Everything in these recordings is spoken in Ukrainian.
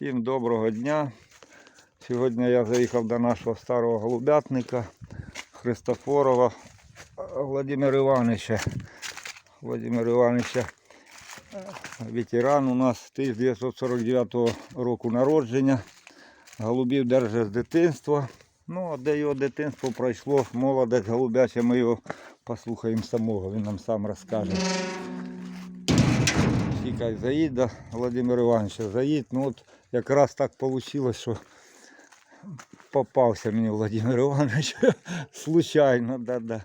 Всім доброго дня. Сьогодні я заїхав до нашого старого голубятника Христофорова Владимира Івановича. Владимира Івановича, е, ветеран у нас 1949 року народження. Голубів держить з дитинства. Ну, а де його дитинство пройшло, молодець голубяча, ми його послухаємо самого, він нам сам розкаже. Тікай, заїдь до Володимира Івановича, заїдь. Ну от якраз так вийшло, що попався мені Володимир Іванович. Случайно, да, да.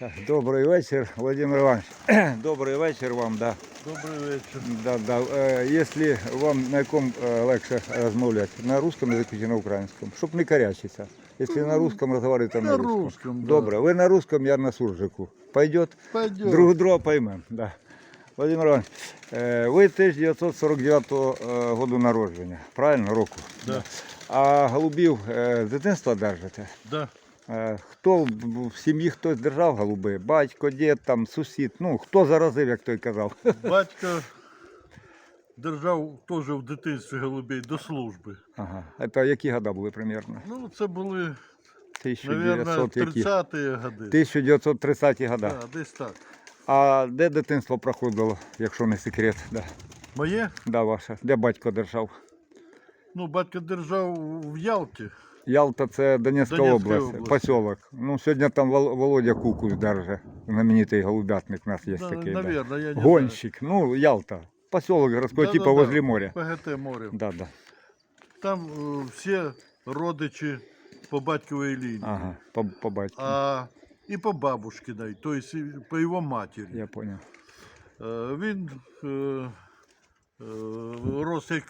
Так, добрий вечір, Володимир Іванович. Добрий вечір вам, да. Добрий вечір. Да, да. Е, Якщо вам на якому е, легше розмовляти, на русском язику чи на українському, щоб не корячитися. Якщо на русском розмовляти, то на, На русском. русском, да. Добре, ви на русском, я на суржику. Пойдет? Пойдем. Друг друга поймемо. Да. Владимир Іванович, е, ви 1949 е, году народження, правильно, року? Да. А голубів е, з дитинства держите? Да. Е, Хто в сім'ї хтось держав голуби? Батько, дід, там, сусід, ну, хто заразив, як той казав? Батько держав теж в дитинстві голубей до служби. Ага. Це які года були примерно? Ну, це були, мабуть, 1900 які? 30-ті годи. 1930 года. Да, десь так. А де дитинство проходило, якщо не секрет? Да. Моє? Да, ваше. Де батько держав? Ну, батько держав в Ялті. Ялта це Донецька, Донецька область, область. поселок. Ну, сьогодні там Володя Кукус держить. Знаменитий голубятник у нас є Да, такий. Да. Я не Гонщик. Ну, Ялта. Поселок городской, Да, типа да, да. моря. ПГТ море. Да, да. Там е, всі родичі по батьковій лінії. Ага, по, по батьку. А і по бабушкиной, то есть по его матері. Я понял. Е, Він е, е, рос як